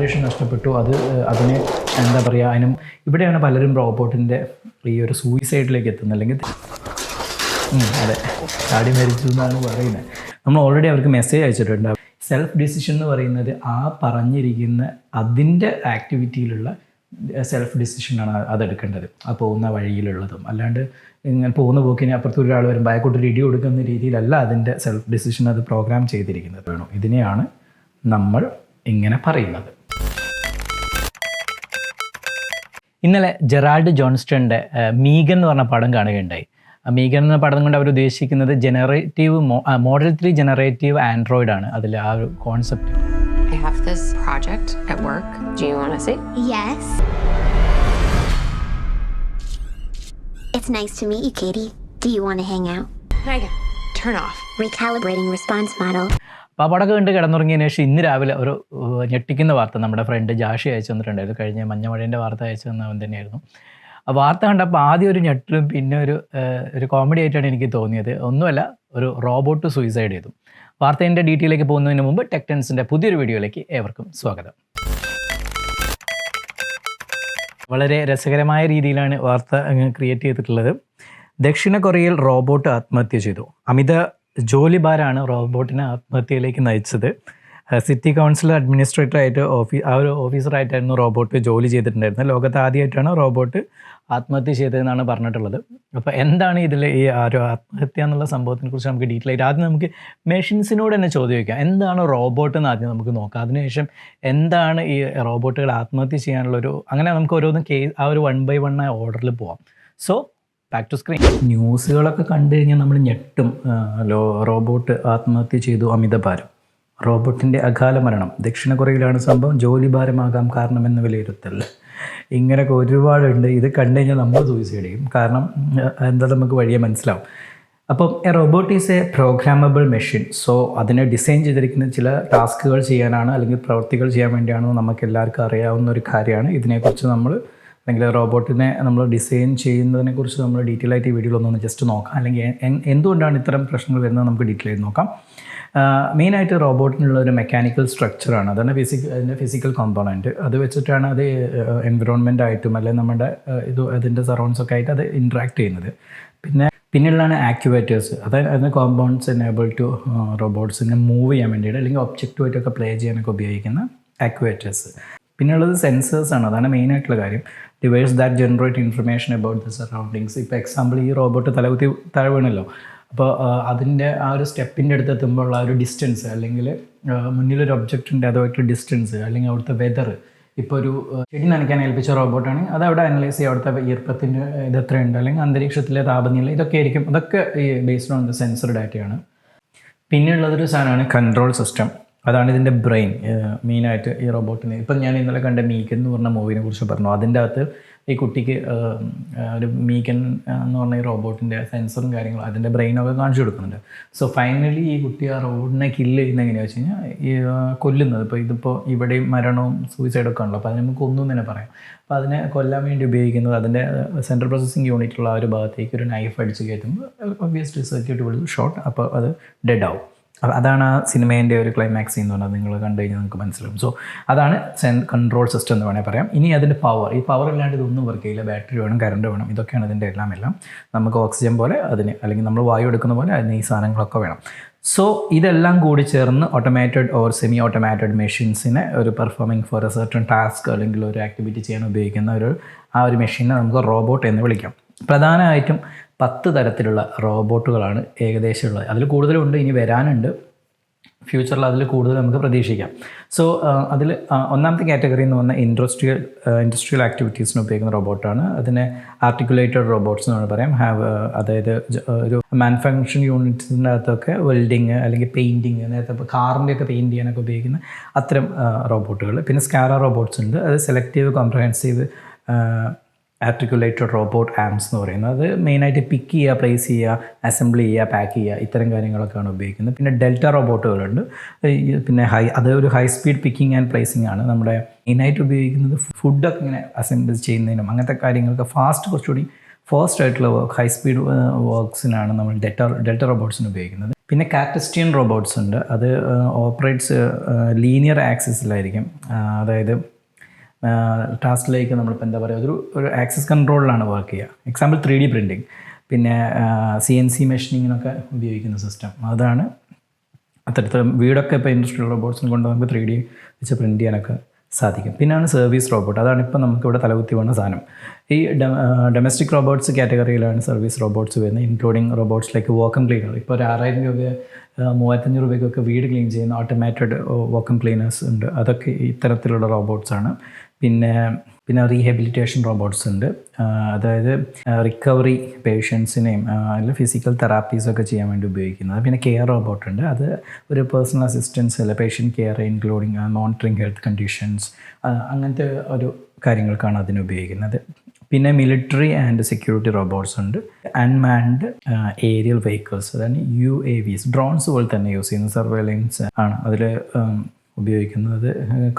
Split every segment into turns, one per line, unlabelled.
Calibration നഷ്ടപ്പെട്ടു. അത് അതിനെ എന്താ പറയുക അതിനും ഇവിടെയാണ് പലരും റോബോട്ടിന്റെ ഈ ഒരു സൂയിസൈഡിലേക്ക് എത്തുന്നത്. അല്ലെങ്കിൽ അതെ. ചാടി മരിച്ചു എന്നാണ് പറയുന്നത്. നമ്മൾ ഓൾറെഡി അവർക്ക് മെസ്സേജ് അയച്ചിട്ടുണ്ട്. സെൽഫ് ഡിസിഷൻ എന്ന് പറയുന്നത് ആ പറഞ്ഞിരിക്കുന്ന അതിന്റെ ആക്ടിവിറ്റിയിലുള്ള സെൽഫ് ഡിസിഷനാണ് അതെടുക്കേണ്ടത് ആ പോകുന്ന വഴിയിലുള്ളതും. അല്ലാണ്ട് ഇങ്ങനെ പോകുന്ന പോക്കിന് അപ്പുറത്ത് ഒരാൾ വരും ബാക്കോട്ട് ഇടി കൊടുക്കുന്ന രീതിയിലല്ല അതിന്റെ സെൽഫ് ഡിസിഷൻ അത് പ്രോഗ്രാം ചെയ്തിരിക്കുന്നത്. വേണം? ഇതിനെയാണ് നമ്മൾ ഇങ്ങനെ പറയുന്നത്. ഇന്നലെ ജെറാൾഡ് ജോൺസ്റ്റന്റെ മീഗൻ എന്ന് പറഞ്ഞ പടം കാണുകയുണ്ടായി ആ മീഗൻ എന്ന പടം കൊണ്ട് അവർ ഉദ്ദേശിക്കുന്നത് generative model three generative android ആണ് അതിൽ ആ ഒരു concept
I have this project at work. Do you want to see?
Yes. It's nice to meet you, Katie. Do you want to hang out?
Megan, turn off.
Recalibrating response model.
അപ്പോൾ പടമൊക്കെ കണ്ട് കിടന്നുറങ്ങിയതിന് ശേഷം ഇന്ന് രാവിലെ ഒരു ഞെട്ടിക്കുന്ന വാർത്ത നമ്മുടെ front ജാഷി അയച്ചു തന്നിട്ടുണ്ടായിരുന്നു കഴിഞ്ഞ മഞ്ഞമഴേന്റെ വാർത്ത അയച്ചു തന്നവൻ തന്നെയായിരുന്നു. ആ വാർത്ത കണ്ടപ്പോൾ ആദ്യം ഒരു ഞെട്ടലും പിന്നെ ഒരു ഒരു കോമഡി ആയിട്ടാണ് എനിക്ക് തോന്നിയത്. ഒന്നുമല്ല ഒരു റോബോട്ട് സൂയിസൈഡ് ചെയ്തു. വാർത്തേന്റെ ഡീറ്റെയിലേക്ക് പോകുന്നതിന് മുമ്പ് ടെക്ടൻസിന്റെ പുതിയൊരു വീഡിയോയിലേക്ക് ഏവർക്കും സ്വാഗതം. വളരെ രസകരമായ രീതിയിലാണ് വാർത്ത ക്രിയേറ്റ് ചെയ്തിട്ടുള്ളത്. ദക്ഷിണ കൊറിയയിൽ റോബോട്ട് ആത്മഹത്യ ചെയ്തു. അമിത ജോലിഭാരാണ് റോബോട്ടിനെ ആത്മഹത്യയിലേക്ക് നയിച്ചത്. സിറ്റി കൗൺസിൽ അഡ്മിനിസ്ട്രേറ്റർ ആയിട്ട് ഓഫീ ആ ഒരു ഓഫീസറായിട്ടായിരുന്നു റോബോട്ട് ജോലി ചെയ്തിട്ടുണ്ടായിരുന്നത്. ലോകത്ത് ആദ്യമായിട്ടാണ് റോബോട്ട് ആത്മഹത്യ ചെയ്തതെന്നാണ് പറഞ്ഞിട്ടുള്ളത്. അപ്പോൾ എന്താണ് ഇതിൽ ഈ ഒരു ആത്മഹത്യ എന്നുള്ള സംഭവത്തിനെ കുറിച്ച് നമുക്ക് ഡീറ്റെയിൽ ആയിട്ട് ആദ്യം നമുക്ക് മെഷീൻസിനോട് തന്നെ ചോദിക്കാം. എന്താണ് റോബോട്ട് എന്ന് ആദ്യം നമുക്ക് നോക്കാം. അതിനുശേഷം എന്താണ് ഈ റോബോട്ടുകൾ ആത്മഹത്യ ചെയ്യാനുള്ള ഒരു അങ്ങനെ നമുക്ക് ഓരോന്നും കേസ് ആ ഒരു വൺ ബൈ വൺ ആയ ഓർഡറിൽ പോവാം. സോ ബാക്ക് ടു സ്ക്രീൻ ന്യൂസുകളൊക്കെ കണ്ടു കഴിഞ്ഞാൽ നമ്മൾ ഞെട്ടും. ലോ റോബോട്ട് ആത്മഹത്യ ചെയ്തു അമിതഭാരം റോബോട്ടിന്റെ അകാല മരണം. ദക്ഷിണ കൊറിയയിലാണ് സംഭവം. ജോലി ഭാരമാകാം കാരണമെന്ന് വിലയിരുത്തൽ. ഇങ്ങനെയൊക്കെ ഒരുപാടുണ്ട്. ഇത് കണ്ടു കഴിഞ്ഞാൽ നമ്മൾ സൂയിസൈഡ് ചെയ്യും. കാരണം എന്താ നമുക്ക് വഴിയെ മനസ്സിലാവും. അപ്പം a robot is a programmable machine. So അതിനെ ഡിസൈൻ ചെയ്തിരിക്കുന്ന ചില ടാസ്കുകൾ ചെയ്യാനാണ് അല്ലെങ്കിൽ പ്രവൃത്തികൾ ചെയ്യാൻ വേണ്ടിയാണെന്ന് നമുക്ക് എല്ലാവർക്കും അറിയാവുന്ന ഒരു കാര്യമാണ്. ഇതിനെക്കുറിച്ച് നമ്മൾ അല്ലെങ്കിൽ റോബോട്ടിനെ നമ്മൾ ഡിസൈൻ ചെയ്യുന്നതിനെക്കുറിച്ച് നമ്മൾ ഡീറ്റെയിൽ ആയിട്ട് ഈ വീഡിയോയിൽ ഒന്ന് ജസ്റ്റ് നോക്കാം. അല്ലെങ്കിൽ എന്തുകൊണ്ടാണ് ഇത്തരം പ്രശ്നങ്ങൾ വരുന്നത് നമുക്ക് ഡീറ്റെയിൽ ആയി നോക്കാം. മെയിനായിട്ട് റോബോട്ടിനുള്ള ഒരു മെക്കാനിക്കൽ സ്ട്രക്ചറാണ് അതാണ് ഫിസിക് അതിന്റെ ഫിസിക്കൽ കോമ്പോണന്റ് അത് വെച്ചിട്ടാണ് അത് എൻവിറോൺമെന്റ് ആയിട്ടും അല്ലെങ്കിൽ നമ്മുടെ ഇത് അതിന്റെ സറൗണ്ട്സ് ഒക്കെ ആയിട്ട് അത് ഇൻട്രാക്ട് ചെയ്യുന്നത്. പിന്നെ പിന്നെയുള്ളതാണ് ആക്യുവേറ്റേഴ്സ് അതായത് അതിന് കോമ്പൗണ്ട്സ് എനേബിൾ ടു റോബോട്ട്സിനെ മൂവ് ചെയ്യാൻ വേണ്ടിയിട്ട് അല്ലെങ്കിൽ ഒബ്ജക്റ്റുമായിട്ടൊക്കെ പ്ലേ ചെയ്യാനൊക്കെ ഉപയോഗിക്കുന്ന ആക്യുവേറ്റേഴ്സ് പിന്നെയുള്ളത് സെൻസേഴ്സാണ് അതാണ് മെയിനായിട്ടുള്ള കാര്യം. Device that generate information about the surroundings ഇപ്പോൾ എക്സാമ്പിൾ ഈ റോബോട്ട് തലകുത്തി താഴെ വീണല്ലോ. അപ്പോൾ അതിന്റെ ആ ഒരു സ്റ്റെപ്പിന്റെ അടുത്ത് എത്തുമ്പോൾ ഉള്ള ഒരു ഡിസ്റ്റൻസ് അല്ലെങ്കിൽ മുന്നിലൊരു ഒബ്ജക്റ്റ് ഉണ്ട് അതുമായിട്ട് ഡിസ്റ്റൻസ് അല്ലെങ്കിൽ അവിടുത്തെ വെതർ ഇപ്പോൾ ഒരു ചെടി നനയ്ക്കാൻ ഏൽപ്പിച്ച റോബോട്ടാണ് അത് അവിടെ അനലൈസ് ചെയ്യുക അവിടുത്തെ ഈർപ്പത്തിന്റെ ഇത് എത്രയുണ്ട് അല്ലെങ്കിൽ അന്തരീക്ഷത്തിലെ താപനില ഇതൊക്കെ ആയിരിക്കും. അതൊക്കെ ഈ ബേസ്ഡ് ഓൺ ദ സെൻസർ ഡാറ്റയാണ് പിന്നെയുള്ളതൊരു സാധനമാണ് കൺട്രോൾ സിസ്റ്റം അതാണ് ഇതിന്റെ ബ്രെയിൻ മെയിനായിട്ട് ഈ റോബോട്ടിന്. ഇപ്പം ഞാൻ ഇന്നലെ കണ്ട മീക്കൻ എന്ന് പറഞ്ഞ മൂവിനെ കുറിച്ച് പറഞ്ഞു. അതിന്റെ അകത്ത് ഈ കുട്ടിക്ക് ഒരു മീക്കൻ എന്ന് പറഞ്ഞ ഈ റോബോട്ടിന്റെ സെൻസറും കാര്യങ്ങളും അതിന്റെ ബ്രെയിനൊക്കെ കാണിച്ചു കൊടുക്കുന്നുണ്ട്. സോ ഫൈനലി ഈ കുട്ടി ആ റോബോട്ടിനെ കില്ല് ചെയ്യുന്ന എങ്ങനെയാണെന്ന് വെച്ച് കഴിഞ്ഞാൽ കൊല്ലുന്നത്. ഇപ്പോൾ ഇതിപ്പോൾ ഇവിടെയും മരണവും സൂയിസൈഡൊക്കെ ഉണ്ടല്ലോ അപ്പോൾ അതിന് നമുക്ക് ഒന്നും തന്നെ പറയാം. അപ്പോൾ അതിനെ കൊല്ലാൻ വേണ്ടി ഉപയോഗിക്കുന്നത് അതിന്റെ സെൻട്രൽ പ്രോസസ്സിംഗ് യൂണിറ്റുള്ള ആ ഒരു ഭാഗത്തേക്ക് ഒരു നൈഫ് അടിച്ച് കയറ്റുമ്പോൾ ഒബ്വിയസ്ലി സർക്യൂട്ട് വിളിച്ച് ഷോട്ട് അപ്പോൾ അത് ഡെഡ് ആവും. അതാണ് ആ സിനിമേന്റെ ഒരു ക്ലൈമാക്സ് എന്ന് പറഞ്ഞാൽ നിങ്ങൾ കണ്ടു കഴിഞ്ഞാൽ നിങ്ങൾക്ക് മനസ്സിലാവും. സോ അതാണ് കൺട്രോൾ സിസ്റ്റം എന്ന് വേണമെങ്കിൽ പറയാം. ഇനി അതിന്റെ പവർ ഈ പവർ ഇല്ലാണ്ട് ഇതൊന്നും വർക്ക് ചെയ്യില്ല. ബാറ്ററി വേണം കറണ്ട് വേണം. ഇതൊക്കെയാണ് ഇതിന്റെ എല്ലാം എല്ലാം. നമുക്ക് ഓക്സിജൻ പോലെ അതിന് അല്ലെങ്കിൽ നമ്മൾ വായു എടുക്കുന്ന പോലെ അതിന് ഈ സാധനങ്ങളൊക്കെ വേണം. സോ ഇതെല്ലാം കൂടി ചേർന്ന് ഓട്ടോമാറ്റഡ് ഓർ സെമി ഓട്ടോമാറ്റഡ് മെഷീൻസിനെ ഒരു performing for a certain task അല്ലെങ്കിൽ ഒരു ആക്ടിവിറ്റി ചെയ്യാൻ ഉപയോഗിക്കുന്ന ഒരു ആ ഒരു മെഷീനെ നമുക്ക് റോബോട്ട് എന്ന് വിളിക്കാം. പ്രധാനമായിട്ടും പത്ത് തരത്തിലുള്ള റോബോട്ടുകളാണ് ഏകദേശം ഉള്ളത് അതിൽ കൂടുതലുണ്ട് ഇനി വരാനുണ്ട്. ഫ്യൂച്ചറിൽ അതിൽ കൂടുതൽ നമുക്ക് പ്രതീക്ഷിക്കാം. സോ അതിൽ ഒന്നാമത്തെ കാറ്റഗറി എന്ന് പറഞ്ഞാൽ ഇൻഡസ്ട്രിയൽ ഇൻഡസ്ട്രിയൽ ആക്ടിവിറ്റീസിന് ഉപയോഗിക്കുന്ന റോബോട്ടാണ്. അതിനെ ആർട്ടിക്കുലേറ്റഡ് റോബോട്ട്സ് എന്ന് പറയാം. ഹാവ് അതായത് ഒരു മാനുഫാക്ചറിങ് യൂണിറ്റ്സിന്റെ അകത്തൊക്കെ വെൽഡിങ് അല്ലെങ്കിൽ പെയിന്റിങ് നേരത്തെ കാറിന്റെ ഒക്കെ പെയിന്റ് ചെയ്യാനൊക്കെ ഉപയോഗിക്കുന്ന അത്തരം റോബോട്ടുകൾ. പിന്നെ സ്കാറ റോബോട്ട്സ് ഉണ്ട്. അത് selective comprehensive articulated robot arms എന്ന് പറയുന്നത്. അത് മെയിനായിട്ട് പിക്ക് ചെയ്യുക പ്ലേസ് ചെയ്യുക അസംബിൾ ചെയ്യുക പാക്ക് ചെയ്യുക ഇത്തരം കാര്യങ്ങളൊക്കെയാണ് ഉപയോഗിക്കുന്നത്. പിന്നെ ഡെൽറ്റ റോബോട്ടുകളുണ്ട് പിന്നെ ഹൈ അത് ഒരു high speed picking and placing ആണ്. നമ്മുടെ മെയിനായിട്ട് ഉപയോഗിക്കുന്നത് ഫുഡൊക്കെ ഇങ്ങനെ അസംബിൾ ചെയ്യുന്നതിനും അങ്ങനത്തെ കാര്യങ്ങൾക്ക് ഫാസ്റ്റ് കുറച്ചുകൂടി ഫാസ്റ്റ് ആയിട്ടുള്ള വർക്ക് ഹൈ സ്പീഡ് വർക്ക്സിനാണ് നമ്മൾ ഡെൽറ്റ ഡെൽറ്റ റോബോട്ട്സിന് ഉപയോഗിക്കുന്നത്. പിന്നെ കാറ്റസ്റ്റിയൻ റോബോട്ട്സ് ഉണ്ട്. അത് ഓപ്പറേറ്റ്സ് ലീനിയർ ആക്സിസിലായിരിക്കും അതായത് ടാസ്കിലേക്ക് നമ്മളിപ്പോൾ എന്താ പറയുക ഒരു ഒരു ആക്സസ് കൺട്രോളിലാണ് വർക്ക് ചെയ്യുക. എക്സാമ്പിൾ ത്രീ ഡി പ്രിന്റിങ് പിന്നെ സി എൻ സി മെഷീനിങ്ങിനൊക്കെ ഉപയോഗിക്കുന്ന സിസ്റ്റം അതാണ് അത്തരത്തിൽ വീടൊക്കെ ഇപ്പോൾ ഇൻഡസ്ട്രിയൽ റോബോട്ട്സിന് കൊണ്ട് നമുക്ക് ത്രീ ഡി വെച്ച് പ്രിന്റ് ചെയ്യാനൊക്കെ സാധിക്കും. പിന്നെയാണ് സർവീസ് റോബോട്ട് അതാണ് ഇപ്പോൾ നമുക്കിവിടെ തലകുത്തി വന്ന സാധനം. ഈ ഡൊമസ്റ്റിക് റോബോട്ട്സ് കാറ്റഗറിയിലാണ് സർവീസ് റോബോട്ട്സ് വരുന്നത്. Including robots like vacuum cleaner ഇപ്പോൾ ഒരു ആറായിരം രൂപ മൂവായിരത്തഞ്ഞൂറ് രൂപയ്ക്കൊക്കെ വീട് ക്ലീൻ ചെയ്യുന്ന ഓട്ടോമാറ്റഡ് വോക്കം ക്ലീനേഴ്സ് ഉണ്ട്. അതൊക്കെ ഇത്തരത്തിലുള്ള റോബോട്ട്സാണ് പിന്നെ പിന്നെ റീഹാബിലിറ്റേഷൻ റോബോട്ട്സ് ഉണ്ട്. അതായത് റിക്കവറി പേഷ്യൻസിനെയും അല്ലെങ്കിൽ ഫിസിക്കൽ തെറാപ്പീസൊക്കെ ചെയ്യാൻ വേണ്ടി ഉപയോഗിക്കുന്നത്. പിന്നെ കെയർ റോബോട്ട് ഉണ്ട്. അത് ഒരു പേഴ്സണൽ അസിസ്റ്റൻസ് അല്ല patient care including monitoring health conditions അങ്ങനത്തെ ഒരു കാര്യങ്ങൾക്കാണ് അതിന് ഉപയോഗിക്കുന്നത്. പിന്നെ മിലിറ്ററി ആൻഡ് സെക്യൂരിറ്റി റോബോട്ട്സ് ഉണ്ട്. അൺമാൻഡ് ഏരിയൽ വെഹിക്കിൾസ് അതാണ് യു എ വിസ് ഡ്രോൺസ് പോലെ തന്നെ യൂസ് ചെയ്യുന്ന സർവൈലൻസ് ആണ്. അതിൽ ഉപയോഗിക്കുന്നത്.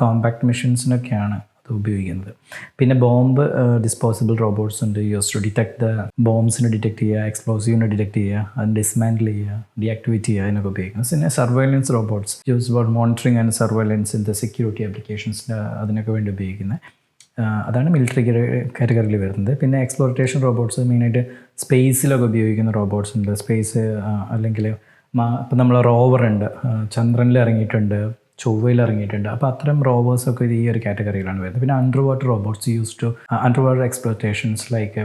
കോമ്പാക്ട് മെഷീൻസിനൊക്കെയാണ് ഉപയോഗിക്കുന്നത്. പിന്നെ ബോംബ് ഡിസ്പോസിബിൾ റോബോട്ട്സ് ഉണ്ട്. യൂസ് ടു ഡിറ്റക്ട് ദ ബോംബ്സിനെ ഡിറ്റക്ട് ചെയ്യുക എക്സ്പ്ലോസീവിനെ ഡിറ്റക്ട് ചെയ്യുക അത് ഡിസ്മാൻഡിൽ ചെയ്യുക ഡിയാക്ടിവേറ്റ് ചെയ്യുക അതിനൊക്കെ ഉപയോഗിക്കുന്നത് പിന്നെ surveillance robots use for monitoring and surveillance in the security ആപ്ലിക്കേഷൻസിന് അതിനൊക്കെ വേണ്ടി ഉപയോഗിക്കുന്നത്. അതാണ് മിലിറ്ററി കാറ്റഗറിയിൽ വരുന്നത്. പിന്നെ എക്സ്പ്ലോറിറ്റേഷൻ റോബോട്ട്സ് മെയിനായിട്ട് സ്പേസിലൊക്കെ ഉപയോഗിക്കുന്ന റോബോട്ട്സ് ഉണ്ട്. സ്പേസ് അല്ലെങ്കിൽ ഇപ്പം നമ്മൾ റോവർ ഉണ്ട്. ചന്ദ്രനിൽ ഇറങ്ങിയിട്ടുണ്ട്. ചൊവ്വയിൽ ഇറങ്ങിയിട്ടുണ്ട് അപ്പോൾ അത്തരം റോബോട്ട്സൊക്കെ ഈ ഒരു കാറ്റഗറിയിലാണ് വരുന്നത്. പിന്നെ under water robots use to under water explorations like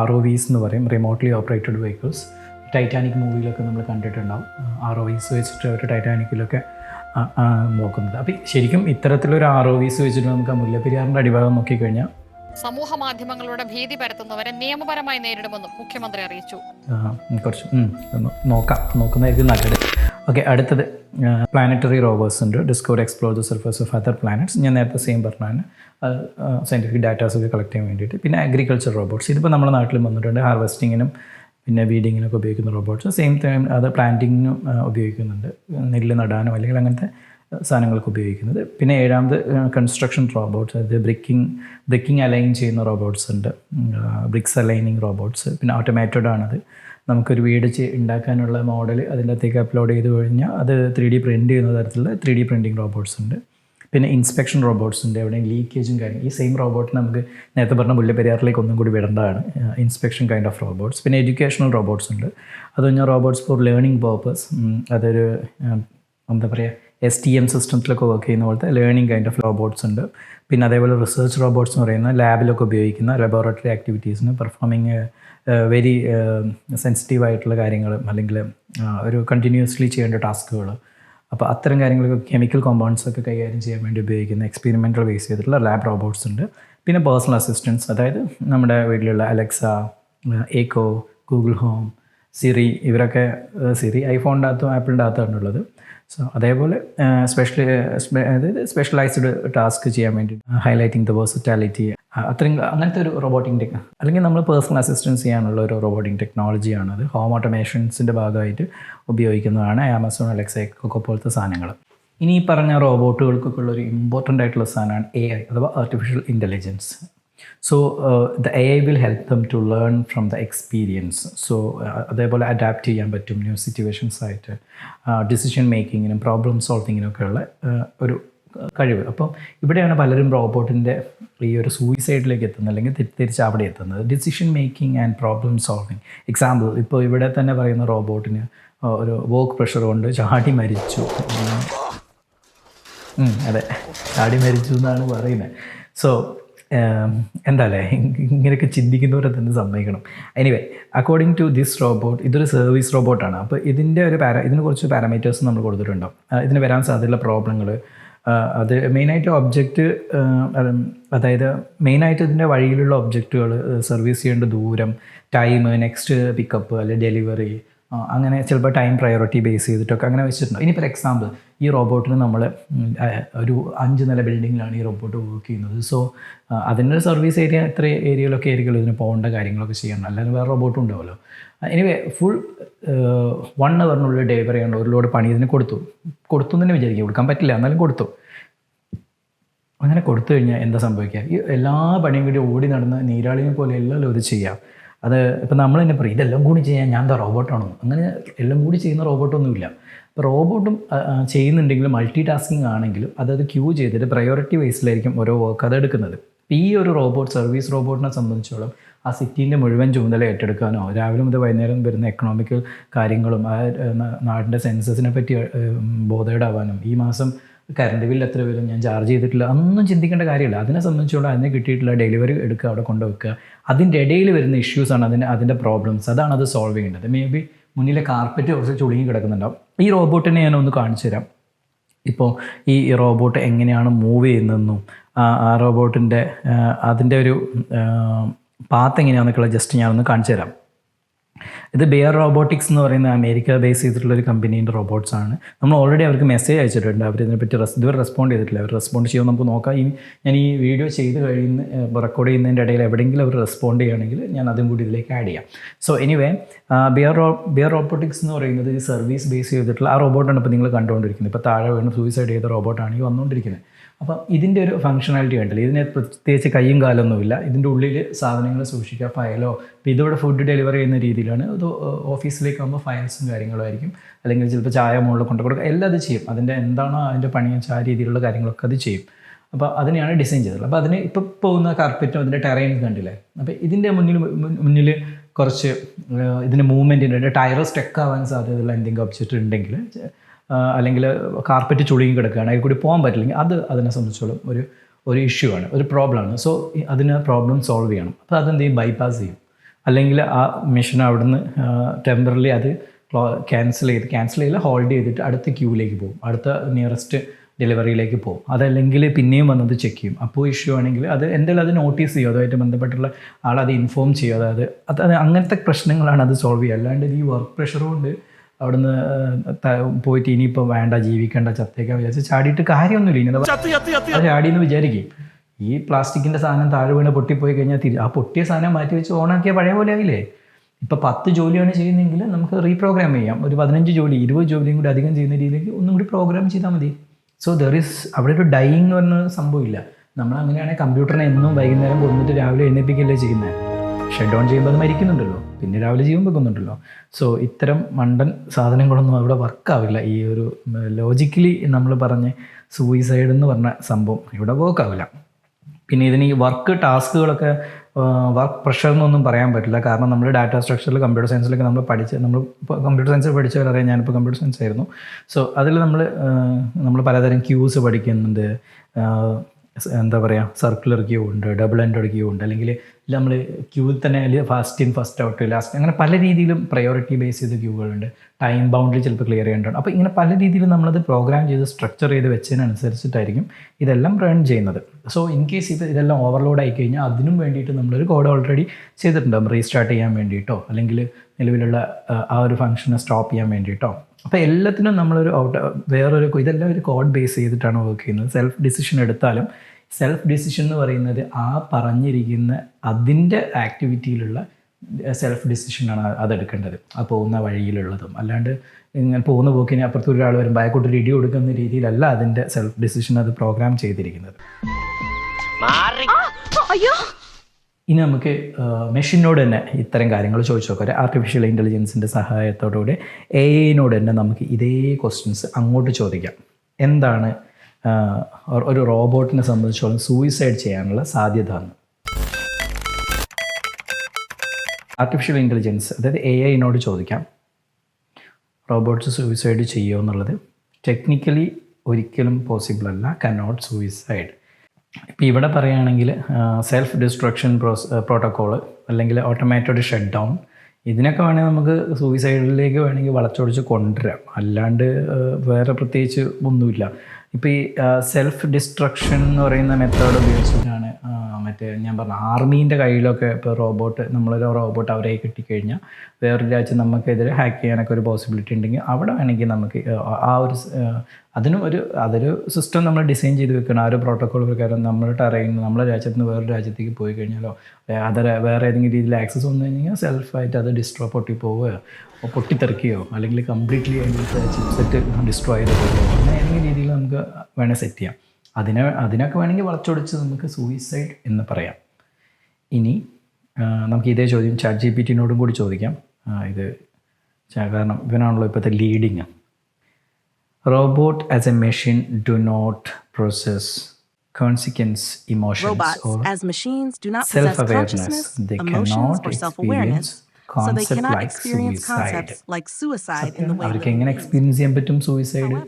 R O Vs എന്ന് പറയും റിമോട്ട്ലി ഓപ്പറേറ്റഡ് വെഹിക്കിൾസ് ടൈറ്റാനിക് മൂവിയിലൊക്കെ നമ്മൾ കണ്ടിട്ടുണ്ടാവും. ആർ ഒ വീസ് വെച്ചിട്ട് അവർ ടൈറ്റാനിക്കിലൊക്കെ നോക്കുന്നത്. അപ്പം ശരിക്കും ഇത്തരത്തിലൊരു ആർ ഒ വീസ് വെച്ചിട്ട് നമുക്ക് ആ മുല്ലപ്പെരിയാറിന്റെ അടിഭാഗം നോക്കിക്കഴിഞ്ഞാൽ
സമൂഹ മാധ്യമങ്ങളുടെ ഭീതി പരത്തുന്നവരെ നിയമപരമായി നേരിടുമെന്നും മുഖ്യമന്ത്രി അറിയിച്ചു.
കുറച്ച് നോക്കാം. നോക്കുന്നതായിരിക്കും നല്ലത്. ഓക്കെ അടുത്തത് പ്ലാനറ്ററി റോവേഴ്സ് ഉണ്ട്. Discover explore the surface of other planets ഞാൻ നേരത്തെ സെയിം പറഞ്ഞാണ് സയന്റിഫിക് ഡാറ്റാസ് ഒക്കെ കളക്ട് ചെയ്യാൻ വേണ്ടിയിട്ട്. പിന്നെ അഗ്രികൾച്ചർ റോബോട്ട്സ് ഇതിപ്പോൾ നമ്മുടെ നാട്ടിലും വന്നിട്ടുണ്ട്. ഹാർവെസ്റ്റിങ്ങിനും പിന്നെ വീഡിങ്ങിനൊക്കെ ഉപയോഗിക്കുന്ന റോബോട്ട്സ് സെയിം ടൈം അത് പ്ലാന്റിങ്ങിനും ഉപയോഗിക്കുന്നുണ്ട്. നെല്ല് നടാനും അല്ലെങ്കിൽ അങ്ങനത്തെ സാധനങ്ങൾക്ക് ഉപയോഗിക്കുന്നത്. പിന്നെ ഏഴാമത് കൺസ്ട്രക്ഷൻ റോബോട്ട്സ് അതായത് ബ്രിക്കിംഗ് ബ്രിക്കിംഗ് അലൈൻ ചെയ്യുന്ന റോബോട്ട്സ് ഉണ്ട്. ബ്രിക്സ് അലൈനിങ് റോബോട്ട്സ് പിന്നെ ഓട്ടോമാറ്റഡ് ആണത്. നമുക്കൊരു വീട് ഉണ്ടാക്കാനുള്ള മോഡൽ അതിന്റെ അകത്തേക്ക് അപ്ലോഡ് ചെയ്ത് കഴിഞ്ഞാൽ അത് ത്രീ ഡി പ്രിന്റ് ചെയ്യുന്ന തരത്തിലുള്ള ത്രീ ഡി പ്രിന്റിങ് റോബോട്ട്സ് ഉണ്ട്. പിന്നെ ഇൻസ്പെക്ഷൻ റോബോട്ട്സ് ഉണ്ട്. എവിടെയും ലീക്കേജും കാര്യം ഈ സെയിം റോബോട്ട് നമുക്ക് നേരത്തെ പറഞ്ഞ മുല്ലപ്പെരിയാറിലേക്ക് ഒന്നും കൂടി വിടേണ്ടതാണ്. ഇൻസ്പെക്ഷൻ കൈൻഡ് ഓഫ് റോബോട്ട്സ് പിന്നെ എഡ്യൂക്കേഷണൽ റോബോട്ട്സ് ഉണ്ട്. അത് കഴിഞ്ഞാൽ റോബോട്ട്സ് ഫോർ ലേണിംഗ് പർപ്പസ് അതൊരു എന്താ പറയുക എസ് ടി എം സിസ്റ്റത്തിലൊക്കെ വർക്ക് ചെയ്യുന്ന പോലത്തെ ലേണിംഗ് കൈൻഡ് ഓഫ് റോബോട്ട്സ് ഉണ്ട്. പിന്നെ അതേപോലെ റിസർച്ച് റോബോട്ട്സ് എന്ന് പറയുന്ന ലാബിലൊക്കെ ഉപയോഗിക്കുന്ന ലബോറട്ടറി ആക്ടിവിറ്റീസിന് പെർഫോമിങ് വെരി സെൻസിറ്റീവ് ആയിട്ടുള്ള കാര്യങ്ങൾ അല്ലെങ്കിൽ ഒരു കണ്ടിന്യൂസ്ലി ചെയ്യേണ്ട ടാസ്കുകൾ അപ്പോൾ അത്തരം കാര്യങ്ങളൊക്കെ കെമിക്കൽ കോമ്പൗണ്ട്സ് ഒക്കെ കൈകാര്യം ചെയ്യാൻ വേണ്ടി ഉപയോഗിക്കുന്ന എക്സ്പെരിമെന്റൽ ബേസ് ചെയ്തിട്ടുള്ള ലാബ് റോബോട്ട്സ് ഉണ്ട്. പിന്നെ പേഴ്സണൽ അസിസ്റ്റൻസ് അതായത് നമ്മുടെ വീട്ടിലുള്ള Alexa Echo Google Home Siri ഇവരൊക്കെ സിറി ഐഫോണിന്റെ അകത്തും ആപ്പിളിന്റെ അകത്താണ് ഉള്ളത് സോ അതേപോലെ സ്പെഷ്യൽ അതായത് സ്പെഷ്യലൈസ്ഡ് ടാസ്ക് ചെയ്യാൻ വേണ്ടി ഹൈലൈറ്റിംഗ് ദ വേഴ്സിറ്റാലിറ്റി അത്രയും അങ്ങനത്തെ ഒരു റോബോട്ടിക് ടെക് അല്ലെങ്കിൽ നമ്മൾ പേഴ്സണൽ അസിസ്റ്റൻസ് ചെയ്യാനുള്ള ഒരു റോബോട്ടിക് ടെക്നോളജിയാണ് അത് ഹോം ഓട്ടോമേഷൻസിന്റെ ഭാഗമായിട്ട് ഉപയോഗിക്കുന്നതാണ് ആമസോൺ അലക്സയൊക്കെ പോലത്തെ സാധനങ്ങൾ. ഇനി പറഞ്ഞ റോബോട്ടുകൾക്കൊക്കെ ഉള്ള ഒരു ഇമ്പോർട്ടന്റ് ആയിട്ടുള്ള സാധനമാണ് എ ഐ അഥവാ artificial intelligence so the A I will help them to learn from the experience so അതേപോലെ അഡാപ്റ്റ് ചെയ്യാൻ പറ്റും ന്യൂ സിറ്റുവേഷൻസ് ആയിട്ട്. ഡിസിഷൻ മേക്കിങ്ങിനും പ്രോബ്ലം സോൾവിങ്ങിനൊക്കെ ഉള്ള uh, ഒരു കഴിവ്. അപ്പം ഇവിടെയാണ് പലരും റോബോട്ടിന്റെ ഈ ഒരു സൂയിസൈഡിലേക്ക് എത്തുന്നത് അല്ലെങ്കിൽ തിരിച്ച് അവിടെ എത്തുന്നത്. Decision making and problem solving example ഇപ്പോൾ ഇവിടെ തന്നെ പറയുന്ന റോബോട്ടിന് ഒരു വർക്ക് പ്രഷർ കൊണ്ട് ചാടി മരിച്ചു. അതെ. ചാടി മരിച്ചു എന്നാണ് പറയുന്നത്. സോ എന്താ അല്ലേ ഇങ്ങനെയൊക്കെ ചിന്തിക്കുന്നവരെ തന്നെ സമ്മതിക്കണം. Anyway according to this robot ഇതൊരു സർവീസ് റോബോട്ടാണ് അപ്പോൾ ഇതിന്റെ ഒരു പാര ഇതിന് കുറച്ച് പാരാമീറ്റേഴ്സ് നമ്മൾ കൊടുത്തിട്ടുണ്ടാവും. ഇതിന് വരാൻ സാധ്യതയുള്ള പ്രോബ്ലങ്ങൾ അത് മെയിനായിട്ട് ഒബ്ജക്റ്റ് അതായത് മെയിനായിട്ട് ഇതിന്റെ വഴിയിലുള്ള ഒബ്ജക്റ്റുകൾ സർവീസ് ചെയ്യേണ്ട ദൂരം ടൈം നെക്സ്റ്റ് പിക്കപ്പ് അല്ലെങ്കിൽ ഡെലിവറി അങ്ങനെ ചിലപ്പോൾ ടൈം പ്രയോറിറ്റി ബേസ് ചെയ്തിട്ടൊക്കെ അങ്ങനെ വെച്ചിട്ടുണ്ട് ഇനി ഫോർ എക്സാമ്പിൾ ഈ റോബോട്ടിന് നമ്മൾ ഒരു അഞ്ച് നില ബിൽഡിങ്ങിലാണ് ഈ റോബോട്ട് വർക്ക് ചെയ്യുന്നത്. സോ അതിന്റെ ഒരു സർവീസ് ഏരിയ എത്ര ഏരിയയിലൊക്കെ ആയിരിക്കും ഇതിന് പോകേണ്ട കാര്യങ്ങളൊക്കെ ചെയ്യണം അല്ലാതെ വേറെ റോബോട്ടും ഉണ്ടാവുമല്ലോ. എനിവേ ഫുൾ വൺ അവറിനുള്ളിൽ ഡെലിവറി ചെയ്യേണ്ട ഒരു ലോഡ് പണി ഇതിന് കൊടുത്തു. കൊടുത്തു തന്നെ വിചാരിക്കും കൊടുക്കാൻ പറ്റില്ല. എന്നാലും കൊടുത്തു. അങ്ങനെ കൊടുത്തു കഴിഞ്ഞാൽ എന്താ സംഭവിക്കുക? ഈ എല്ലാ പണിയും കൂടി ഓടി നടന്ന് നീരാളിനെ പോലെ എല്ലാം ഇത് ചെയ്യാം. അത് ഇപ്പം നമ്മൾ തന്നെ പറയും ഇതെല്ലാം കൂടി ചെയ്യാൻ ഞാൻ എന്താ റോബോട്ടാണോ അങ്ങനെ എല്ലാം കൂടി ചെയ്യുന്ന റോബോട്ടൊന്നുമില്ല. റോബോട്ടും ചെയ്യുന്നുണ്ടെങ്കിലും മൾട്ടി ടാസ്കിങ് ആണെങ്കിലും അതായത് ക്യൂ ചെയ്തിട്ട് പ്രയോറിറ്റി വൈസിലായിരിക്കും ഓരോ വർക്ക് അത് എടുക്കുന്നത്. ഈ ഒരു റോബോട്ട് സർവീസ് റോബോട്ടിനെ സംബന്ധിച്ചോളം ആ സിറ്റീന്റെ മുഴുവൻ ചുമതല ഏറ്റെടുക്കാനോ രാവിലെ മുതൽ വൈകുന്നേരം വരുന്ന എക്കണോമിക്കൽ കാര്യങ്ങളും ആ നാടിന്റെ സെൻസസിനെ പറ്റി ബോധേഡാവാനും ഈ മാസം കറണ്ട് ബില്ല് എത്ര വരും ഞാൻ ചാർജ് ചെയ്തിട്ടില്ല ഒന്നും ചിന്തിക്കേണ്ട കാര്യമില്ല. അതിനെ സംബന്ധിച്ചോളം അതിനെ കിട്ടിയിട്ടുള്ള ഡെലിവറി എടുക്കുക അവിടെ കൊണ്ടുവെക്കുക അതിന്റെ ഇടയിൽ വരുന്ന ഇഷ്യൂസാണ് അതിന് അതിന്റെ പ്രോബ്ലംസ് അതാണ് അത് സോൾവ് ചെയ്യേണ്ടത്. മേ ബി മുന്നിലെ കാർപ്പറ്റ് കുറച്ച് ചുളുങ്ങി കിടക്കുന്നുണ്ടാവും. ഈ റോബോട്ടിനെ ഞാൻ ഒന്ന് കാണിച്ചു തരാം. ഇപ്പോൾ ഈ റോബോട്ട് എങ്ങനെയാണ് മൂവ് ചെയ്യുന്നതെന്നും ആ റോബോട്ടിന്റെ അതിന്റെ ഒരു പാത്ത് എങ്ങനെയാണെന്നൊക്കെയുള്ള ജസ്റ്റ് ഞാനൊന്ന് കാണിച്ചു തരാം. ഇത് ബിയർ റോബോട്ടിക്സ് എന്ന് പറയുന്ന അമേരിക്ക ബേസ് ചെയ്തിട്ടുള്ള ഒരു കമ്പനീന്റെ റോബോട്ട്സ് ആണ്. നമ്മൾ ഓൾറെഡി അവർക്ക് മെസ്സേജ് അയച്ചിട്ടുണ്ട്. അവർ ഇതിനെപ്പറ്റി റെസ് ഇതുവരെ റെസ്പോണ്ട് ചെയ്തിട്ടില്ല. അവർ റെസ്പോണ്ട് ചെയ്യുമ്പോൾ നമുക്ക് നോക്കാം. ഈ ഞാൻ ഈ വീഡിയോ ചെയ്ത് കഴിയുന്ന റെക്കോർഡ് ചെയ്യുന്നതിന്റെ ഇടയിൽ എവിടെയെങ്കിലും അവർ റെസ്പോണ്ട് ചെയ്യുകയാണെങ്കിൽ ഞാൻ അതും കൂടി ഇതിലേക്ക് ആഡ് ചെയ്യാം. So anyway bear ro bear robotics എന്ന് പറയുന്നത് ഈ സർവീസ് ബേസ് ചെയ്തിട്ടുള്ള ആ റോബോട്ടാണ് ഇപ്പോൾ നിങ്ങൾ കണ്ടുകൊണ്ടിരിക്കുന്നത്. ഇപ്പോൾ താഴെ വീണ് സൂയിസൈഡ് ചെയ്ത റോബോട്ടാണ് ഈ വന്നുകൊണ്ടിരിക്കുന്നത് അപ്പം ഇതിന്റെ ഒരു ഫംഗ്ഷനാലിറ്റി കണ്ടില്ല? ഇതിന് പ്രത്യേകിച്ച് കയ്യും കാലൊന്നുമില്ല. ഇതിന്റെ ഉള്ളിൽ സാധനങ്ങൾ സൂക്ഷിക്കുക ഫയലോ ഇപ്പോൾ ഇതിവിടെ ഫുഡ് ഡെലിവറി ചെയ്യുന്ന രീതിയിലാണ്. ഇത് ഓഫീസിലേക്ക് ആകുമ്പോൾ ഫയൽസും കാര്യങ്ങളും ആയിരിക്കും. അല്ലെങ്കിൽ ചിലപ്പോൾ ചായ മുകളിൽ കൊണ്ടു കൊടുക്കുക. എല്ലാം അത് ചെയ്യും. അതിന്റെ എന്താണോ അതിന്റെ പണി വെച്ചാൽ ആ രീതിയിലുള്ള കാര്യങ്ങളൊക്കെ അത് ചെയ്യും. അപ്പോൾ അതിനെയാണ് ഡിസൈൻ ചെയ്തത്. അപ്പോൾ അതിന് ഇപ്പോൾ പോകുന്ന കാർപ്പറ്റും അതിന്റെ ടെറൈൻ കണ്ടില്ലേ? അപ്പോൾ ഇതിന്റെ മുന്നിൽ മുന്നിൽ കുറച്ച് ഇതിന്റെ മൂവ്മെന്റിന്റെ ടയർ സ്റ്റക്ക് ആവാൻ സാധ്യതയുള്ള എന്തെങ്കിലും ഒബ്ജക്റ്റ് ഉണ്ടെങ്കിൽ അല്ലെങ്കിൽ കാർപ്പറ്റ് ചുളിയും കിടക്കുകയാണ്. അതിൽ കൂടി പോകാൻ പറ്റില്ലെങ്കിൽ അത് അതിനെ സംബന്ധിച്ചോളം ഒരു ഒരു ഇഷ്യൂ ആണ്. ഒരു പ്രോബ്ലമാണ് സോ അതിന് പ്രോബ്ലം സോൾവ് ചെയ്യണം. അപ്പോൾ അതെന്ത് ചെയ്യും? ബൈപ്പാസ് ചെയ്യും. അല്ലെങ്കിൽ ആ മെഷീൻ അവിടുന്ന് ടെമ്പറലി അത് ക്യാൻസൽ ചെയ്ത് ക്യാൻസൽ ചെയ്ത് ഹോൾഡ് ചെയ്തിട്ട് അടുത്ത ക്യൂവിലേക്ക് പോകും. അടുത്ത നിയറസ്റ്റ് ഡെലിവറിയിലേക്ക് പോകും. അതല്ലെങ്കിൽ പിന്നെയും വന്നത് ചെക്ക് ചെയ്യും. അപ്പോൾ ഇഷ്യൂ ആണെങ്കിൽ അത് എന്തായാലും അത് നോട്ടീസ് ചെയ്യും. അതുമായിട്ട് ബന്ധപ്പെട്ടുള്ള ആളത് ഇൻഫോം ചെയ്യും. അതായത് അത് അത് അങ്ങനത്തെ പ്രശ്നങ്ങളാണ് അത് സോൾവ് ചെയ്യുക. അല്ലാണ്ട് ഈ വർക്ക് പ്രഷർ കൊണ്ട് അവിടുന്ന് പോയിട്ട് ഇനിയിപ്പോൾ വേണ്ട ജീവിക്കേണ്ട ചത്തേക്കാൻ വിചാരിച്ച് ചാടിയിട്ട് കാര്യമൊന്നുമില്ല. ഇനി ചാടി ചാടിയെന്ന് വിചാരിക്കും. ഈ പ്ലാസ്റ്റിക്കിന്റെ സാധനം താഴെ വീണ് പൊട്ടിപ്പോയി കഴിഞ്ഞാൽ തിരി ആ പൊട്ടിയ സാധനം മാറ്റി വെച്ച് ഓണാക്കിയ പഴയ പോലെ ആയില്ലേ? ഇപ്പോൾ പത്ത് ജോലിയാണ് ചെയ്യുന്നതെങ്കിൽ നമുക്ക് റീപ്രോഗ്രാം ചെയ്യാം. ഒരു പതിനഞ്ച് ജോലി ഇരുപത് ജോലിയും കൂടി അധികം ചെയ്യുന്ന രീതിയിലേക്ക് ഒന്നും കൂടി പ്രോഗ്രാം ചെയ്താൽ മതി. സോ ദർ ഈസ് അവിടെ ഒരു ഡൈയിങ് എന്ന് പറഞ്ഞ സംഭവമില്ല നമ്മൾ അങ്ങനെയാണെങ്കിൽ കമ്പ്യൂട്ടറിനെ എന്നും വൈകുന്നേരം കൊന്നിട്ട് രാവിലെ എഴുന്നേപ്പിക്കല്ലേ ചെയ്യുന്നത് ഷട്ട് ഡൗൺ ചെയ്യുമ്പോൾ അത് മരിക്കുന്നുണ്ടല്ലോ. പിന്നെ രാവിലെ ജീവൻ വെക്കുന്നുണ്ടല്ലോ. സോ ഇത്തരം മണ്ടൻ സാധനങ്ങളൊന്നും അവിടെ വർക്കാവില്ല ഈ ഒരു ലോജിക്കലി നമ്മൾ പറഞ്ഞ് സൂയിസൈഡ് എന്ന് പറഞ്ഞ സംഭവം ഇവിടെ വർക്കാവില്ല പിന്നെ ഇതിന് ഈ വർക്ക് ടാസ്കുകളൊക്കെ വർക്ക് പ്രഷർ എന്നൊന്നും പറയാൻ പറ്റില്ല. കാരണം നമ്മൾ ഡാറ്റ സ്ട്രക്ചറിൽ കമ്പ്യൂട്ടർ സയൻസിലൊക്കെ നമ്മൾ പഠിച്ച് നമ്മൾ കമ്പ്യൂട്ടർ സയൻസ് പഠിച്ചവരറിയാം ഞാനിപ്പോൾ കമ്പ്യൂട്ടർ സയൻസ് ആയിരുന്നു. സോ അതിൽ നമ്മൾ നമ്മൾ പലതരം ക്യൂസ് പഠിക്കുന്നുണ്ട്. എന്താ പറയുക സർക്കുലർ ക്യൂ ഉണ്ട് ഡബിൾ എൻഡഡ് ക്യൂ ഉണ്ട് അല്ലെങ്കിൽ നമ്മൾ ക്യൂവിൽ തന്നെ അല്ലെങ്കിൽ first in first out last അങ്ങനെ പല രീതിയിലും പ്രയോറിറ്റി ബേസ് ചെയ്ത ക്യൂകളുണ്ട് ടൈം ബൗണ്ടറി ചിലപ്പോൾ ക്ലിയർ ചെയ്യേണ്ടതാണ് അപ്പോൾ ഇങ്ങനെ പല രീതിയിലും നമ്മളത് പ്രോഗ്രാം ചെയ്ത് സ്ട്രക്ചർ ചെയ്ത് വെച്ചതിനനുസരിച്ചിട്ടായിരിക്കും ഇതെല്ലാം റൺ ചെയ്യുന്നത്. സോ ഇൻ കേസ് ഇത് ഇതെല്ലാം ഓവർലോഡ് ആയി കഴിഞ്ഞാൽ അതിനും വേണ്ടിയിട്ട് നമ്മളൊരു കോഡ് ഓൾറെഡി ചെയ്തിട്ടുണ്ടാകും റീസ്റ്റാർട്ട് ചെയ്യാൻ വേണ്ടിയിട്ടോ അല്ലെങ്കിൽ നിലവിലുള്ള ആ, ആ ഒരു ഫംഗ്ഷനെ സ്റ്റോപ്പ് ചെയ്യാൻ വേണ്ടിയിട്ടോ. അപ്പോൾ എല്ലാത്തിനും നമ്മളൊരു ഔട്ട് വേറൊരു ഇതെല്ലാം ഒരു കോഡ് ബേസ് ചെയ്തിട്ടാണ് വർക്ക് ചെയ്യുന്നത്. സെൽഫ് ഡിസിഷൻ എടുത്താലും സെൽഫ് ഡിസിഷൻ എന്ന് പറയുന്നത് ആ പറഞ്ഞിരിക്കുന്ന അതിന്റെ ആക്ടിവിറ്റിയിലുള്ള സെൽഫ് ഡിസിഷനാണ് അതെടുക്കേണ്ടത് ആ പോകുന്ന വഴിയിലുള്ളതും. അല്ലാണ്ട് ഇങ്ങനെ പോകുന്ന പോക്കിന് അപ്പുറത്ത് ഒരാൾ വരും ബാക്കോട്ട് ഇടി കൊടുക്കുന്ന രീതിയിലല്ല അതിന്റെ സെൽഫ് ഡിസിഷൻ അത് പ്രോഗ്രാം ചെയ്തിരിക്കുന്നത്. ഇനി നമുക്ക് മെഷീനോട് തന്നെ ഇത്തരം കാര്യങ്ങൾ ചോദിച്ചു നോക്കാം. ആർട്ടിഫിഷ്യൽ ഇന്റലിജൻസിന്റെ സഹായത്തോടുകൂടി എ ഐനോട് തന്നെ നമുക്ക് ഇതേ ക്വസ്റ്റ്യൻസ് അങ്ങോട്ട് ചോദിക്കാം. എന്താണ് ഒരു- റോബോട്ടിനെ സംബന്ധിച്ചോളം സൂയിസൈഡ് ചെയ്യാനുള്ള സാധ്യത ആർട്ടിഫിഷ്യൽ ഇന്റലിജൻസ് അതായത് എ ഐനോട് ചോദിക്കാം. റോബോട്ട്സ് സൂയിസൈഡ് ചെയ്യുമോ എന്നുള്ളത്. ടെക്നിക്കലി ഒരിക്കലും പോസിബിൾ അല്ല. കനോട്ട് സൂയിസൈഡ് ഇപ്പോൾ ഇവിടെ പറയുകയാണെങ്കിൽ സെൽഫ് ഡിസ്ട്രക്ഷൻ പ്രോസ് പ്രോട്ടോക്കോൾ അല്ലെങ്കിൽ ഓട്ടോമാറ്റഡ് ഷട്ട് ഡൗൺ ഇതിനൊക്കെ വേണമെങ്കിൽ നമുക്ക് സൂയിസൈഡിലേക്ക് വേണമെങ്കിൽ വളച്ചൊടിച്ച് കൊണ്ടുവരാം. അല്ലാണ്ട് വേറെ പ്രത്യേകിച്ച് ഒന്നുമില്ല. ഇപ്പോൾ ഈ സെൽഫ് ഡിസ്ട്രക്ഷൻ എന്ന് പറയുന്ന മെത്തേഡ് ഉപയോഗിച്ചിട്ടാണ് മറ്റേ ഞാൻ പറഞ്ഞ ആർമീന്റെ കയ്യിലൊക്കെ ഇപ്പോൾ റോബോട്ട് നമ്മളൊരു റോബോട്ട് അവരെ കിട്ടിക്കഴിഞ്ഞാൽ വേറൊരു രാജ്യം നമുക്കെതിരെ ഹാക്ക് ചെയ്യാനൊക്കെ ഒരു പോസിബിലിറ്റി ഉണ്ടെങ്കിൽ അവിടെ വേണമെങ്കിൽ നമുക്ക് ആ- ഒരു അതിനും ഒരു അതൊരു സിസ്റ്റം നമ്മൾ ഡിസൈൻ ചെയ്ത് വെക്കണം. ആ ഒരു പ്രോട്ടോകോൾ പ്രകാരം നമ്മുടെ ടറയിൽ നമ്മളെ രാജ്യത്ത് നിന്ന് വേറൊരു രാജ്യത്തേക്ക് പോയി കഴിഞ്ഞാലോ അതര വേറെ ഏതെങ്കിലും രീതിയിൽ ആക്സസ് വന്നു കഴിഞ്ഞാൽ സെൽഫായിട്ട് അത് ഡിസ്ട്രോ പൊട്ടി പോവുകയോ പൊട്ടിത്തെറിക്കുകയോ അല്ലെങ്കിൽ കംപ്ലീറ്റ്ലി അതിന്റെ ചിപ്സെറ്റ് ഡിസ്ട്രോയ് ചെയ്ത് അങ്ങനെ ഏതെങ്കിലും രീതിയിൽ നമുക്ക് വേണേൽ സെറ്റ് ചെയ്യാം. അതിനെ അതിനൊക്കെ വേണമെങ്കിൽ വളച്ചൊടിച്ച് നമുക്ക് സൂയിസൈഡ് എന്ന് പറയാം. ഇനി നമുക്ക് ഇതേ ചോദ്യം ചാറ്റ് ജി പി ടിനോടും കൂടി ചോദിക്കാം. ഇത് കാരണം ഇവനാണല്ലോ ഇപ്പോഴത്തെ leading robot as a machine do not process consequence emotions
Robots,
or
as machines, do not
self
possess
awareness. They cannot experience
so they
concept
cannot
like
experience
suicide.
concepts like suicide in the way
അവർക്ക് എങ്ങനെ experience ചെയ്യാൻ പറ്റും suicide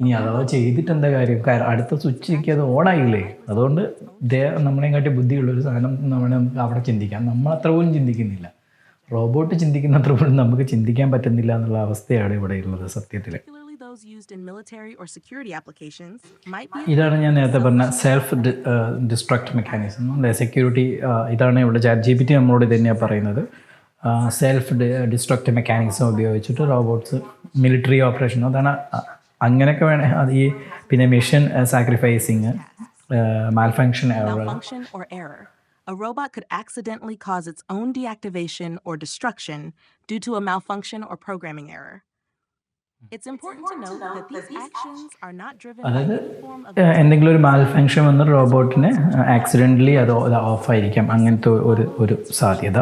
ഇനി അഥവാ ചെയ്തിട്ട് എന്താ കാര്യം? കാരണം അടുത്ത സ്വിച്ചിലേക്ക് അത് ഓണായില്ലേ അതുകൊണ്ട് ദേ നമ്മളെയും കാട്ടി ബുദ്ധിയുള്ള ഒരു സാധനം നമ്മളെ നമുക്ക് അവിടെ ചിന്തിക്കാം. നമ്മൾ അത്ര പോലും ചിന്തിക്കുന്നില്ല. റോബോട്ട് ചിന്തിക്കുന്ന അത്ര പോലും നമുക്ക് ചിന്തിക്കാൻ പറ്റുന്നില്ല എന്നുള്ള അവസ്ഥയാണ് ഇവിടെ ഉള്ളത് സത്യത്തിൽ ഇതാണ് ഞാൻ നേരത്തെ പറഞ്ഞ സെൽഫ് ഡിസ്ട്രക്ട് മെക്കാനിസം അല്ലെ സെക്യൂരിറ്റി ഇതാണ് ഇവിടെ ചാറ്റ് ജി പി ടി നമ്മളോട് തന്നെയാണ് പറയുന്നത്. സെൽഫ് ഡിസ്ട്രക്റ്റ് മെക്കാനിക്സും ഉപയോഗിച്ചിട്ട് റോബോട്ട്സ് മിലിറ്ററി ഓപ്പറേഷൻ അതാണ് അങ്ങനെയൊക്കെ വേണേ അത് ഈ പിന്നെ mission sacrificing
malfunction. A robot could accidentally cause its own deactivation or destruction due to a malfunction or programming error. It's important to note that these actions are not driven by
എന്തെങ്കിലും ഒരു malfunction വന്ന് റോബോട്ടിന് accidentally അത് of ആയിരിക്കാം അങ്ങനത്തെ ഒരു ഒരു സാധ്യത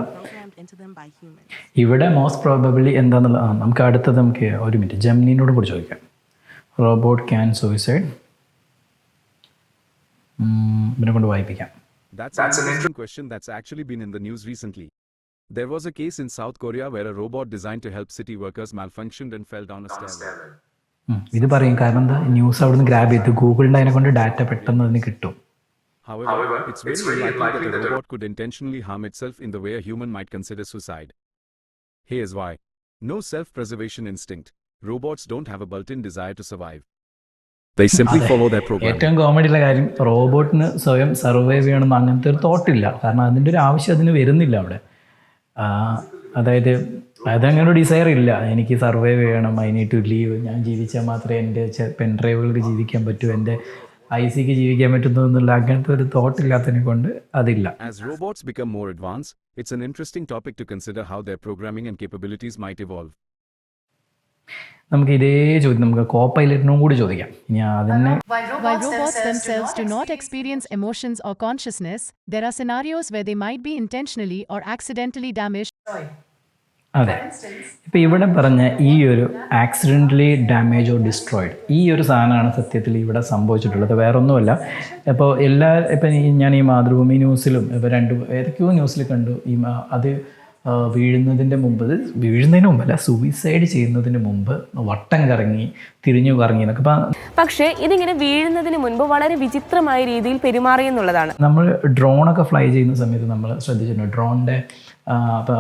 programmed them by humans.
ഇവിടെ മോസ്റ്റ് പ്രോബബിളി എന്താണെന്നുള്ള ആ നമുക്ക് അടുത്തത് നമുക്ക് ഒരു മിനിറ്റ് ജെമിനിനോട് കൂടി ചോദിക്കാം റോബോട്ട് ക്യാൻ സൂയിസൈഡ് ഇവനെ കൊണ്ട് വായിപ്പിക്കാം
That's, an interesting question that's actually been in the news recently. There was a case in South Korea where a robot designed to help city workers malfunctioned and fell down a stairwell.
ഉം, ഇത് പറയും കാരണം എന്താ news അവിടെ നിന്ന് grab ചെയ്ത് ഗൂഗിളിന്റെ അതിനെ കൊണ്ട് ഡാറ്റ പെട്ടെന്ന് അതിന് കിട്ടും
However, it's very unlikely that a robot could intentionally harm itself in the way a human might consider suicide. Here's why. No self-preservation instinct. Robots don't have a built-in desire to survive. They simply follow their program.
ഏറ്റവും കോമഡിയുള്ള കാര്യം റോബോട്ടിന് സ്വയം survive ചെയ്യണമെന്ന് അങ്ങനത്തെ ഒരു തോട്ടില്ല കാരണം അതിൻ്റെ ഒരു ആവശ്യം അതിന് വരുന്നില്ല അവിടെ ആ, അതായത് അതങ്ങനെ ഒരു ഡിസയർ ഇല്ല എനിക്ക് സർവൈവ് ചെയ്യണം ഐ നീഡ് ടു ലീവ് ഞാൻ ജീവിച്ചാൽ മാത്രമേ എൻ്റെ പെൻ ഡ്രൈവുകൾക്ക് ജീവിക്കാൻ പറ്റൂ എൻ്റെ ഐ സിക്ക് ജീവിക്കാൻ പറ്റുന്നു എന്നുള്ള അങ്ങനത്തെ ഒരു തോട്ടില്ലാത്തതിനെ കൊണ്ട് അതില്ല
As robots become more advanced, it's an interesting topic to consider how their programming and capabilities might evolve.
നമുക്ക് ഇതേ ചോദ്യം നമുക്ക് കോ പൈലറ്റിനും കൂടി ചോദിക്കാം ഇനി അതിനെ
While robots themselves do not experience emotions or consciousness, there are scenarios where they might be intentionally or accidentally damaged
അതെ. ഇപ്പം ഇവിടെ പറഞ്ഞ ഈ ഒരു ആക്സിഡന്റലി ഡാമേജ് ഓർ ഡിസ്ട്രോയിഡ് ഈ ഒരു സാധനമാണ് സത്യത്തിൽ ഇവിടെ സംഭവിച്ചിട്ടുള്ളത്. വേറെ ഒന്നുമല്ല ഇപ്പോൾ എല്ലാ ഇപ്പം ഞാൻ ഈ മാതൃഭൂമി ന്യൂസിലും ഇപ്പോൾ രണ്ട് ഏതൊക്കെയോ ന്യൂസിൽ കണ്ടു. ഈ അത് വീഴുന്നതിന്റെ മുമ്പ് വീഴുന്നതിന് മുമ്പല്ല സൂയിസൈഡ് ചെയ്യുന്നതിന് മുമ്പ് വട്ടം കറങ്ങി തിരിഞ്ഞു കറങ്ങി എന്നൊക്കെ
പക്ഷേ ഇതിങ്ങനെ വീഴുന്നതിന് മുൻപ് വളരെ വിചിത്രമായ രീതിയിൽ പെരുമാറി എന്നുള്ളതാണ്.
നമ്മൾ ഡ്രോണൊക്കെ ഫ്ലൈ ചെയ്യുന്ന സമയത്ത് നമ്മൾ ശ്രദ്ധിച്ചിട്ടുണ്ട്. ഡ്രോണിന്റെ അപ്പോൾ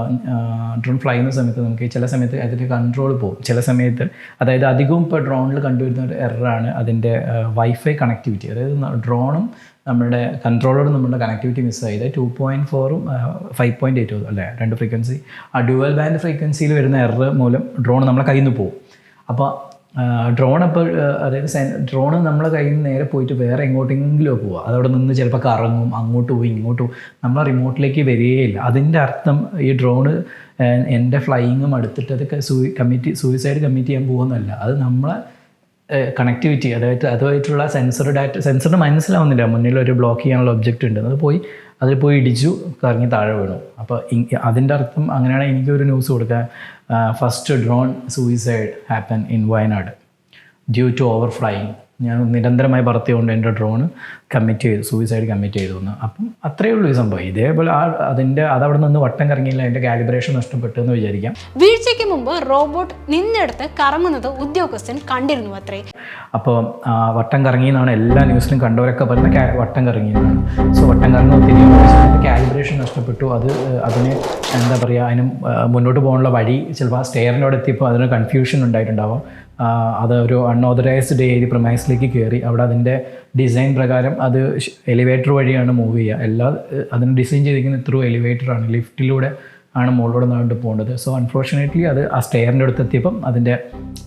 ഡ്രോൺ ഫ്ലൈ ചെയ്യുന്ന സമയത്ത് നമുക്ക് ചില സമയത്ത് അതിന്റെ കൺട്രോൾ പോകും. ചില സമയത്ത് അതായത് അധികവും ഇപ്പോൾ ഡ്രോണിൽ കണ്ടുവരുന്ന ഒരു എററാണ് അതിന്റെ വൈഫൈ കണക്ടിവിറ്റി അതായത് ഡ്രോണും നമ്മുടെ കൺട്രോളറും നമ്മുടെ കണക്ടിവിറ്റി മിസ്സായത് ടു പോയിന്റ് ഫോറും ഫൈവ് പോയിന്റ് എയ്റ്റും അല്ലേ? രണ്ട് ഫ്രീക്വൻസി ആ ഡുവൽ ബാൻഡ് ഫ്രീക്വൻസിയിൽ വരുന്ന എറർ മൂലം ഡ്രോൺ നമ്മളെ കയ്യിൽ നിന്ന് പോകും. അപ്പോൾ ഡ്രോൺ അപ്പോൾ അതായത് ഡ്രോൺ നമ്മളെ കയ്യിൽ നിന്ന് നേരെ പോയിട്ട് വേറെ എങ്ങോട്ടെങ്കിലും പോവുക അതവിടെ നിന്ന് ചിലപ്പോൾ കറങ്ങും അങ്ങോട്ട് പോയി ഇങ്ങോട്ട് പോകും നമ്മളെ റിമോട്ടിലേക്ക് വരികയില്ല. അതിന്റെ അർത്ഥം ഈ ഡ്രോണ് എന്റെ ഫ്ലൈയിങ്ങും അടുത്തിട്ട് അതൊക്കെ സൂയി കമ്മിറ്റി സൂയിസൈഡ് കമ്മിറ്റ് ചെയ്യാൻ പോകുന്നതല്ല. അത് നമ്മളെ കണക്ടിവിറ്റി അതായത് അതുമായിട്ടുള്ള സെൻസർ ഡാറ്റ സെൻസറിന് മനസ്സിലാവുന്നില്ല. മുന്നിൽ ഒരു ബ്ലോക്ക് ചെയ്യാനുള്ള ഒബ്ജക്റ്റ് ഉണ്ട് അത് പോയി അതിൽ പോയി ഇടിച്ചു കറങ്ങി താഴെ വീണു. അപ്പോൾ അതിന്റെ അർത്ഥം അങ്ങനെയാണ് എനിക്കൊരു ന്യൂസ് കൊടുക്കാൻ. First drone suicide happen in Wayanad due to over flying ഞാൻ നിരന്തരമായി പറത്തിയോണ്ട് എന്റെ ഡ്രോൺ കമ്മിറ്റ് ചെയ്തു സൂയിസൈഡ് കമ്മിറ്റ് ചെയ്തു എന്ന് അപ്പം അത്രയേ ഉള്ളൂ ഈ സംഭവം. ഇതേപോലെ ആ അതിന്റെ അതവിടെ നിന്ന് വട്ടം കറങ്ങിയില്ല അതിന്റെ കാലിബ്രേഷൻ നഷ്ടപ്പെട്ടു എന്ന് വിചാരിക്കാം.
വീഴ്ചയ്ക്ക് മുമ്പ് റോബോട്ട് നിന്നെടുത്ത് കറങ്ങുന്നത് ഉദ്യോഗസ്ഥൻ കണ്ടിരുന്നു അത്രേ.
അപ്പോൾ വട്ടം കറങ്ങി എന്നാണ് എല്ലാ ന്യൂസിലും കണ്ടവരൊക്കെ പറഞ്ഞ വട്ടം കറങ്ങി എന്നാണ് സോ വട്ടം കറങ്ങുന്ന ഒത്തിരി കാലിബ്രേഷൻ നഷ്ടപ്പെട്ടു. അത് അതിന് എന്താ പറയുക അതിന് മുന്നോട്ട് പോകാനുള്ള വഴി ചിലപ്പോൾ ആ സ്റ്റെയറിനോട് എത്തിയപ്പോൾ അതിന് കൺഫ്യൂഷൻ ഉണ്ടായിട്ടുണ്ടാവാം. അത് ഒരു അൺഓതറൈസ്ഡ് ഏരി പ്രൊമൈസിലേക്ക് കയറി അവിടെ അതിന്റെ ഡിസൈൻ പ്രകാരം അത് എലിവേറ്റർ വഴിയാണ് മൂവ് ചെയ്യുക. എല്ലാ അതിന് ഡിസൈൻ ചെയ്തിരിക്കുന്നത് ത്രൂ എലിവേറ്ററാണ് ലിഫ്റ്റിലൂടെ ആണ് മുകളിലൂടെ നടന്നിട്ട് പോകേണ്ടത് സോ അൺഫോർച്ചുനേറ്റ്ലി അത് ആ സ്റ്റെയറിന്റെ അടുത്ത് എത്തിയപ്പം അതിന്റെ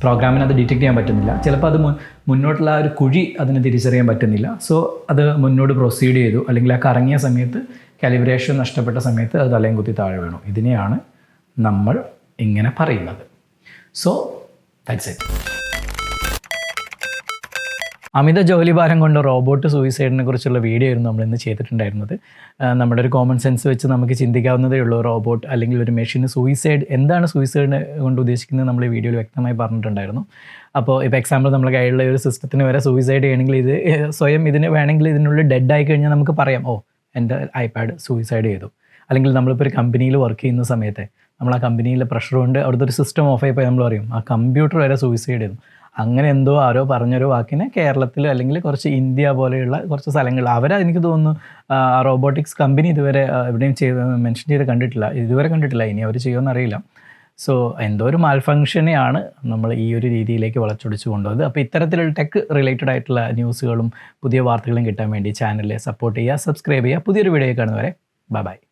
പ്രോഗ്രാമിന് അത് ഡിറ്റക്ട് ചെയ്യാൻ പറ്റുന്നില്ല. ചിലപ്പോൾ അത് മുന്നോട്ടുള്ള ആ ഒരു കുഴി അതിന് തിരിച്ചറിയാൻ പറ്റുന്നില്ല. സോ അത് മുന്നോട്ട് പ്രൊസീഡ് ചെയ്തു. അല്ലെങ്കിൽ ആ കറങ്ങിയ സമയത്ത് കാലിബ്രേഷൻ നഷ്ടപ്പെട്ട സമയത്ത് അത് തലയും കുത്തി താഴെ വീണു. ഇതിനെയാണ് നമ്മൾ ഇങ്ങനെ പറയുന്നത്. സോ ദാറ്റ്സ് ഇറ്റ് അമിത ജോലിഭാരം കൊണ്ട് റോബോട്ട് സൂയിസൈഡിനെ കുറിച്ചുള്ള വീഡിയോ ആയിരുന്നു നമ്മൾ ഇന്ന് ചെയ്തിട്ടുണ്ടായിരുന്നത്. നമ്മുടെ ഒരു കോമൺ സെൻസ് വെച്ച് നമുക്ക് ചിന്തിക്കാവുന്നതേ ഉള്ളൂ റോബോട്ട് അല്ലെങ്കിൽ ഒരു മെഷീന് സൂയിസൈഡ് എന്താണ് സൂയിസൈഡ് കൊണ്ട് ഉദ്ദേശിക്കുന്നത് നമ്മൾ ഈ വീഡിയോയിൽ വ്യക്തമായി പറഞ്ഞിട്ടുണ്ടായിരുന്നു. അപ്പോൾ ഇപ്പോൾ എക്സാമ്പിൾ നമ്മൾ കയ്യിലുള്ള ഒരു സിസ്റ്റത്തിന് വരെ സൂയിസൈഡ് ചെയ്യണമെങ്കിൽ ഇത് സ്വയം ഇതിന് വേണമെങ്കിൽ ഇതിനുള്ളിൽ ഡെഡ് ആയി കഴിഞ്ഞാൽ നമുക്ക് പറയാം ഓ എന്റെ ഐപാഡ് സൂയിസൈഡ് ചെയ്തു. അല്ലെങ്കിൽ നമ്മളിപ്പോൾ ഒരു കമ്പനിയിൽ വർക്ക് ചെയ്യുന്ന സമയത്ത് നമ്മൾ ആ കമ്പനിയിലെ പ്രഷർ അവിടുത്തെ ഒരു സിസ്റ്റം ഓഫ് ആയിപ്പോയി നമ്മൾ പറയും ആ കമ്പ്യൂട്ടർ വരെ സൂയിസൈഡ് ചെയ്തു അങ്ങനെ എന്തോ ആരോ പറഞ്ഞൊരു വാക്കിനെ കേരളത്തിൽ അല്ലെങ്കിൽ കുറച്ച് ഇന്ത്യ പോലെയുള്ള കുറച്ച് സ്ഥലങ്ങൾ അവരെ എനിക്ക് തോന്നുന്നു ആ റോബോട്ടിക്സ് കമ്പനി ഇതുവരെ എവിടെയും ചെയ്ത് മെൻഷൻ ചെയ്ത് കണ്ടിട്ടില്ല. ഇതുവരെ കണ്ടിട്ടില്ല. ഇനി അവർ ചെയ്യുമെന്ന് അറിയില്ല. സോ എന്തോ ഒരു മാൽഫങ്ഷനെയാണ് നമ്മൾ ഈ ഒരു രീതിയിലേക്ക് വളച്ചൊടിച്ച് കൊണ്ടുപോയത്. അപ്പോൾ ഇത്തരത്തിലുള്ള ടെക് റിലേറ്റഡ് ആയിട്ടുള്ള ന്യൂസുകളും പുതിയ വാർത്തകളും കിട്ടാൻ വേണ്ടി ചാനലിൽ സപ്പോർട്ട് ചെയ്യുക സബ്സ്ക്രൈബ് ചെയ്യുക. പുതിയൊരു വീഡിയോ കാണുന്നവരെ ബൈ ബൈ